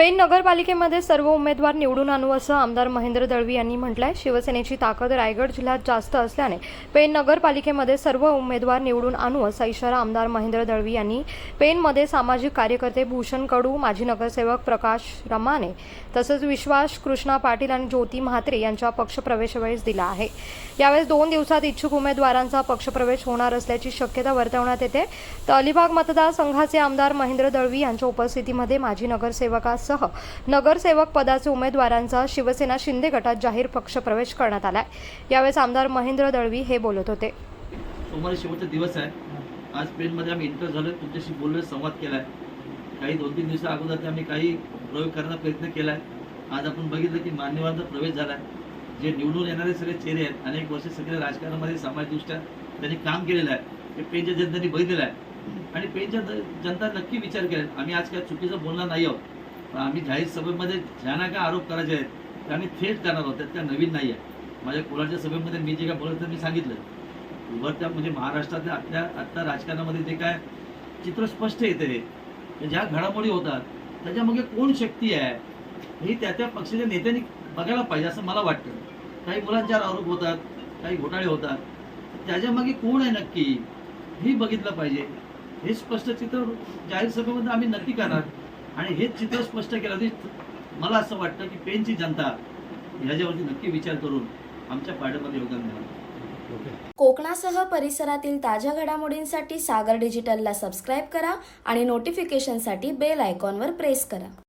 Pen नगरपालिकेमध्ये सर्व उमेदवार निवडून आणू असं आमदार महेंद्र दळवी यांनी म्हटलंय. शिवसेनेची ताकद रायगड जिल्ह्यात जास्त असल्याने पेन नगरपालिकेमध्ये सर्व उमेदवार निवडून आणू असा इशारा आमदार महेंद्र दळवी यांनी पेनमध्ये सामाजिक कार्यकर्ते भूषण कडू माजी नगरसेवक प्रकाश रमाने तसंच विश्वास कृष्णा पाटील आणि ज्योती म्हात्रे यांच्या पक्षप्रवेशवेळेस दिला आहे. यावेळेस दोन दिवसात इच्छुक उमेदवारांचा पक्षप्रवेश होणार असल्याची शक्यता वर्तवण्यात येते. तर अलिबाग मतदारसंघाचे आमदार महेंद्र दळवी यांच्या उपस्थितीमध्ये माजी नगरसेवकासह नगरसेवक पदाचे उमेदवारांचा शिवसेना शिंदे गटात जाहीर पक्षप्रवेश करण्यात आलाय. यावेळेस आमदार महेंद्र दळवी हे बोलत होते. सोमवारी शेवटचा दिवस आहे. आज पेनमध्ये आम्ही इंटर झालो तुमच्याशी बोललो संवाद केलाय. काही दोन तीन दिवसा अगोदर ते आम्ही काही प्रयोग करण्याचा प्रयत्न केलाय. आज आपण बघितलं की मान्यवरांचा प्रवेश झालाय. जे निवडून येणारे सगळे चेहरे आहेत. अनेक वर्ष सगळे राजकारणामध्ये सामाजिकदृष्ट्या त्यांनी काम केलेलं आहे. ते पेनच्या जनतेने बघितलेलं आहे. आणि पेनच्या जनता नक्की विचार केला आम्ही आज काय चुकीचं बोलणार नाही आहोत. पण आम्ही जाहीर सभेमध्ये ज्यांना काय आरोप करायचे आहेत ते आम्ही थेट करणार आहोत त्यात काय नवीन नाही आहे माझ्या कोलाच्या सभेमध्ये मी जे काय बोलत मी सांगितलं. उभरत्या म्हणजे महाराष्ट्रातल्या आपल्या आत्ता राजकारणामध्ये जे काय चित्र स्पष्ट येते ज्या घडामोडी होतात त्याच्यामागे कोण शक्ती आहे हे त्या त्या पक्षाच्या नेत्यांनी बघायला पाहिजे असं मला वाटतं. काही मुलांच्यावर आरोप होतात काही घोटाळे होतात. त्याच्यामागे कोण आहे नक्की हे बघितलं पाहिजे. हे स्पष्ट चित्र जाहीर सभेमध्ये आम्ही नक्की करणार. आणि हेच चित्र स्पष्ट केलं मला असं वाटतं की पेनची जनता ह्याच्यावरती नक्की विचार करून आमच्या पाड्यामध्ये योगदान देणार. कोकणासह परिसरातील ताज्या घडामोडींसाठी सागर डिजिटलला सबस्क्राईब करा आणि नोटिफिकेशनसाठी बेल आयकॉनवर प्रेस करा.